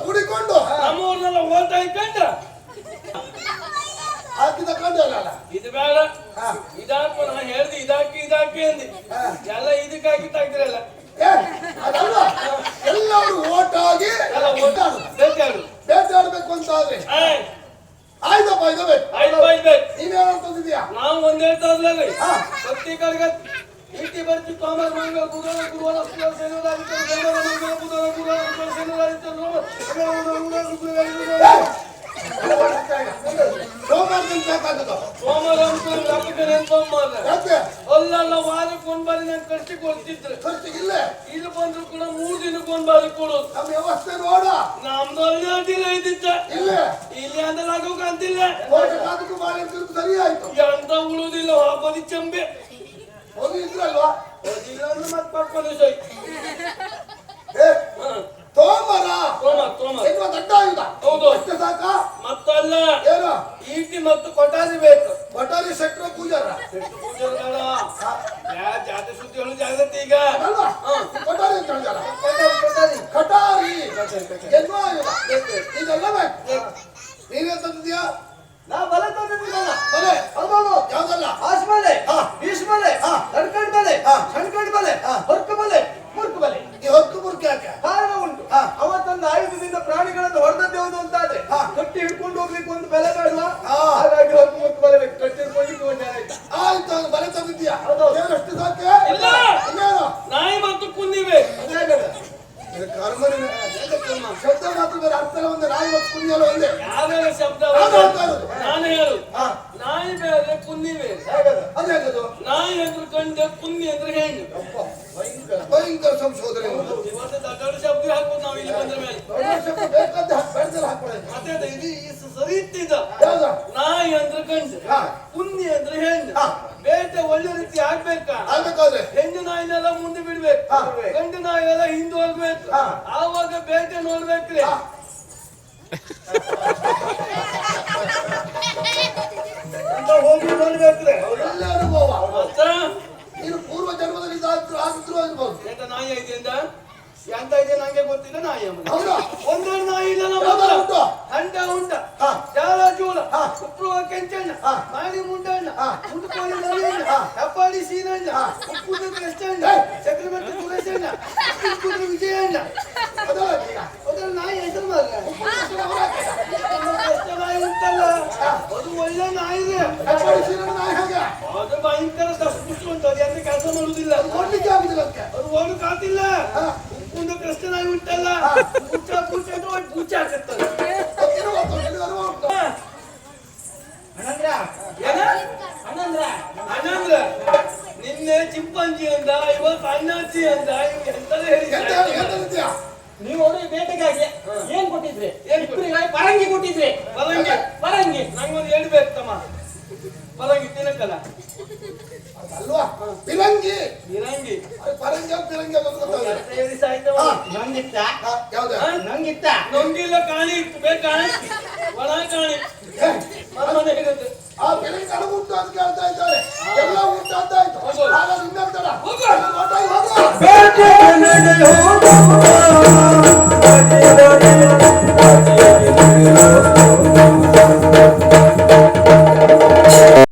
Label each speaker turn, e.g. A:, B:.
A: ಕೂಡಿಕೊಂಡು
B: ನಮ್ಮೂರ್ನೆಲ್ಲ ಓದ್ತಾ ಇಕ್ಕಂಡ
A: ಹಾಕಿದ ಕಂಡಲ್ಲ
B: ಇದು ಬೇಡ. ಇದಾಕು ನಾನು ಹೇಳ್ದೆ ಇದಾಕಿ ಇದಾಕಿ ಅಂದಿ. ಎಲ್ಲ ಇದಕ್ಕಾಗಿ ತೆಗ್ದಿರಲ್ಲ
A: ಏ ಅದಲ್ಲ ಎಲ್ಲರೂ ಓಟ್ ಆಗಿ
B: ಬೇಟಾಡು
A: ಬೇಟಾಡ್ಬೇಕು ಅಂತ ಆದ್ರೆ. ಆಯ್ತಪ್ಪ
B: ಇದು ಬೈಬೇಕು
A: ನೀನೇನಂತಂದಿದ್ಯಾ
B: ನಾವು ಒಂದ್ ಹೇಳ್ತಾರಲ್ಲ
A: ಹಾ.
B: ಭಕ್ತಿ ಕರ್ಗ ಇಟ್ಟಿ ಬರ್ತಿ ಕಾಮರ ಮಂಗಳ ಗುರುವಾರ ಗುರುವಾರ ಗುರುವಾರ ಮಂಗಳ ಗುರುವಾರ ಗುರುವಾರ
A: ದಿನ ಬೇಕಾದದು
B: ಸೋಮವಾರ ಬಾರಿ ನನ್ ಕಷ್ಟಿ ಕೊಡ್ತಿದ್ರು
A: ಖರ್ಚಿಗಿಲ್ಲ
B: ಇಲ್ಲಿ? ಬಂದ್ರು ಕೂಡ ಮೂರ್ ದಿನ ಬಾರಿ ಕೊಡೋದು.
A: ನಮ್ಮ ವ್ಯವಸ್ಥೆ ನೋಡ.
B: ನಮ್ದು ಅಲ್ಲಿ ಅಡ್ಡಿಲ್ಲ
A: ಇಲ್ಲ?
B: ಇಲ್ಲಿ ಅಂದ್ರೆ
A: ಮಾಡಿ ಸರಿ ಆಯ್ತು
B: ಎಂತ ಉಳುದಿಲ್ಲ ಹಾಕೋದಿ ಚಂಬೆ
A: ಹೋಗಿ ಇದ್ರಲ್ವಾ?
B: ಅದಿಲ್ಲ ಅಂದ್ರೆ ಮತ್ ಪಡ್ಕೊಂಡು ಸೈ.
A: ಏ ಸೋಮವಾರ
B: ತೋಮ ತೋಮ.
A: ಎನ್ನುವ ದೊಡ್ಡ ಆಯುಧ
B: ಹೌದು.
A: ಅಷ್ಟೇ ಸಾಕ?
B: ಮತ್ತಲ್ಲ
A: ಏನು?
B: ಈಟಿ ಮತ್ತು ಕೊಠಾರಿ ಬೇಕು.
A: ಬಟಾರಿ ಶೆಟ್ರ ಪೂಜಾರ?
B: ಎಷ್ಟು ಪೂಜೆ ಬೇಡ ಯಾ ಜಾತಿ ಸುದ್ದಿ ಹೇಳು ಜಾಗೃತಿ ಈಗ?
A: ಅಲ್ವಾ. ಅಂತ ಹೇಳಿದಾರ
B: ಕೊಠಾರಿ ಕೊಠಾರಿ.
A: ಕಟಾರಿ ಎನ್ನುವ ಆಯುಧ ಇದೆಲ್ಲ ಬೇಕು. ನೀನೇ ತಂದಿದ್ಯಾ
C: ನಾ ಬಲೆ ತಂದಿದ್ದೀನಲ್ಲ
A: ಬಲೆ?
C: ಹೌದೌದು.
A: ಯಾವ್ದಲ್ಲ?
C: ಆಸ್ ಬಲೆ.
A: ಆ
C: ಈಶ್ ಬಲೆ. ನಡ್ಕಂಡ್ ಬಲೆ. ಸಣ್ಕಂಡ್ ಬಲೆ.
A: ಹೊರ್ಕು
C: ಹೊರ್ಕ ಬಲೆ. ಮುರ್ಕ ಬಲೆ.
A: ಈ ಹೊತ್ತು ಮುರ್ಕೆ ಯಾಕೆ?
C: ಕಾರಣ ಉಂಟು. ಅವತ್ತೊಂದು ಆಯುಧದಿಂದ ಪ್ರಾಣಿಗಳನ್ನು ಹೊಡೆದದ್ದು ಯಾವುದು ಅಂತ
A: ಆದ್ರೆ
C: ಕಟ್ಟಿ ಹಿಡ್ಕೊಂಡು ಹೋಗ್ಲಿಕ್ಕೆ ಒಂದು ಬೆಲೆ ಬೇಡವಾ. ಹಾಗಾಗಿ ಹೊರ್ಕು ಮುರ್ಕ ಬಲೆ ಬೇಕು. ಕಟ್ಟಿ ಆಯ್ತಾ
A: ಆಯ್ತು ಬಲೆ ತಂದಿದ್ಯಾ
C: ಹೌದೌದು.
A: ಅಷ್ಟು ಸಾಕೆ
B: ಇಲ್ಲ.
A: ಇನ್ನೇನು
B: ನಾಯಿ ಮತ್ತು ಕುಂದಿವೆ
C: ಅದೇ ಆಗದ.
A: ಇದು ಕರ್ಮನೇ ಶಬ್ದ ಮಾತ್ರ ಬೇರೆ ಅರ್ಥ ಎಲ್ಲ ಒಂದೇ ನಾಯಿ ಮತ್ತು ಕುಣಿಯಲು ಒಂದೇ
B: ಯಾವ್ಯಾವ ಶಬ್ದ
A: ನಾನು ಹೇಳ್ತಾ ಇರೋದು.
B: ನಾನು ಹೇಳು
A: ಹಾ
B: ನಾಯಿ ಬೇರೆ.
A: ಅದೇ ಹೇಗದು
B: ನಾಯಿ ಅಂದ್ರೆ ಗಂಡ ಕುಂದಿ ಅಂದ್ರೆ ಹೆಣ್ಣು
C: ಭಯಂಕರ
A: ಭಯಂಕರ ಸಂಶೋಧನೆ.
B: ಇವತ್ತು ದೊಡ್ಡ ಶಬ್ದ ಹಾಕೋದು ನಾವು ಇಲ್ಲಿ ಬಂದ ಮೇಲೆ
A: ದೊಡ್ಡ ಶಬ್ದ ಬೇಕಾದ್ರೆ ಹಾಕಿ ಬೇಡದಲ್ಲಿ ಹಾಕೊಳ್ಳೋದು.
B: ಮತ್ತೆ ಅದು ಇದು ಈ ಸ- ಸರಿ ಇತ್ತಿದ
A: ಯಾವ್ದು?
B: ನಾಯಿ ಅಂದ್ರೆ ಗಂಡು
A: ಹಾ.
B: ಕುಂದಿ ಅಂದ್ರೆ ಹೆಣ್ಣು
A: ಹಾ.
B: ಬೇಟೆ ಒಳ್ಳೆ ರೀತಿ ಆಗ್ಬೇಕಾ
A: ಆಗ್ಬೇಕಾದ್ರೆ
B: ಹೆಣ್ಣು ನಾಯಿನೆಲ್ಲ ಮುಂದೆ. ಗಂಡು ನಾವೆಲ್ಲ ಹಿಂದೆ ಹೋಗ್ಬೇಕು.
A: ಹಾ.
B: ಆವಾಗ ಬೇಟೆ ನೋಡ್ಬೇಕ್ರಿ ಹೋಗಿ ನೋಡ್ಬೇಕ್ರಿ
A: ಒಳ್ಳೆ ಅನುಭವ
B: ಮತ್ತ
A: ನೀನು ಪೂರ್ವ ಜನ್ಮದಲ್ಲಿ ಇದಾದ್ರು ಆಗಿದ್ರು ಆಗಿರ್ಬೋದು
B: ಎಂತ ನಾಯಿ ಐತೆ ಅಂತ ಎಂತ ಇದೆ ನಂಗೆ ಗೊತ್ತಿಲ್ಲ ನಾಯಿ ಎಂಬುದು.
A: ಹೌದಾ
B: ಒಂದೆರಡು ನಾಯಿ ಇಲ್ಲ ನಮ್ಮ
A: ಯಾವ್ದು
B: ಹತ್ರ.
A: ಉಂಟು?
B: ಹಂಡ ಉಂಟ
A: ಹಾ.
B: ಜಾಲ ಚೂಲ
A: ಹಾ.
B: ಉಪ್ಪುವ ಕೆಂಚಣ್ಣ
A: ಹಾ.
B: ಮಾಣಿ ಮುಂಡಣ್ಣ
A: ಹಾ.
B: ಮುಂಡ್ಕೋಳಿ ನಳಿಯಣ್ಣ
A: ಹಾ.
B: ಹೆಪ್ಪಾಡಿ ಸೀನಣ್ಣ
A: ಹಾ.
B: ಉಪ್ಪುದ ಕೃಷ್ಣಣ್ಣ
A: ಏಯ್.
B: ಚಕ್ರವರ್ತಿ ಸುರೇಶಣ್ಣ ಉಪ್ಪುದ ವಿಜಯಣ್ಣ
A: ಅದಲ್ಲ ಈಗ.
B: ಅದ್ರ ನಾಯಿ ಹೆಸರು ಮಾರ್ರೆ.
A: ಹೆಸರು ಹೊರಗೆ.
B: ನಮ್ಮ ಕೃಷ್ಣ ನಾಯಿ ಉಂಟಲ್ಲ ಅದು ಒಳ್ಳೆ ನಾಯಿ ಇದೆ
A: ಹೆಬ್ಬಾಡಿ ಸೀರೆನ ನಾಯಿ ಹಾಗೆ.
B: ಅದು ಭಯಂಕರ ದಸ್ಪುಷ್ಟು ಉಂಟು ಅದು ಎಂತ ಕೆಲಸ ಮಾಡುದಿಲ್ಲ
A: ಅದು ನೋಡ್ಲಿಕ್ಕೆ ಆಗುದಿಲ್ಲ ಅದಕ್ಕೆ.
B: ಅದು ಓಡು ಕಾತಿಲ್ಲ
A: ಹಾ.
B: ಉಪ್ಪುಂದ ಕೃಷ್ಣ ನಾಯಿ ಉಂಟಲ್ಲ ಪುಚ್ಚ ಪುಚ್ಚ ಅಂತ ಒಂದು ಪೂಜೆ ಹಾಕತ್ತಲ್ಲ
A: ಗೊತ್ತಿರೋ ಗೊತ್ತು, ಇದು ಅನುಭವ ಉಂಟು.
C: ಅಣ್ಣಂದ್ರ
B: ಏನ
C: ಅಣ್ಣಂದ್ರ
B: ಅಣ್ಣಂದ್ರ ನಿನ್ನೆ ಚಿಂಪಂಜಿ ಅಂದ ಇವತ್ತು ಅಣ್ಣಾಚಿ ಅಂದ ಇವ್ ಎಂತದ ಹೇಳಿ
A: ಎಂತ ಹೇಳಿ, ಎಂತ ಅಂತೀಯ?
C: ನೀವು
B: ಇತ್ತಲ್ಲ
C: ತಿರಂಗಿ ಪಿರಂಗಿ
B: ಪಿರಂಗಿ
C: ಪರಂಗಿ
B: ಪಿರಂಗಿ
C: ನಂಗಿತ್ತ ನಂಗಿತ್ತ
B: ನಂಗಿಲ್ಲ ಕಾಣಿ ಇತ್ತು ಬೇಕು ಕಾಣಿ ಒಳ ಕಾಣಿ. ಮನೆ
A: ಆ ಎಲ್ಲ ಉಂಟು ಅಂತ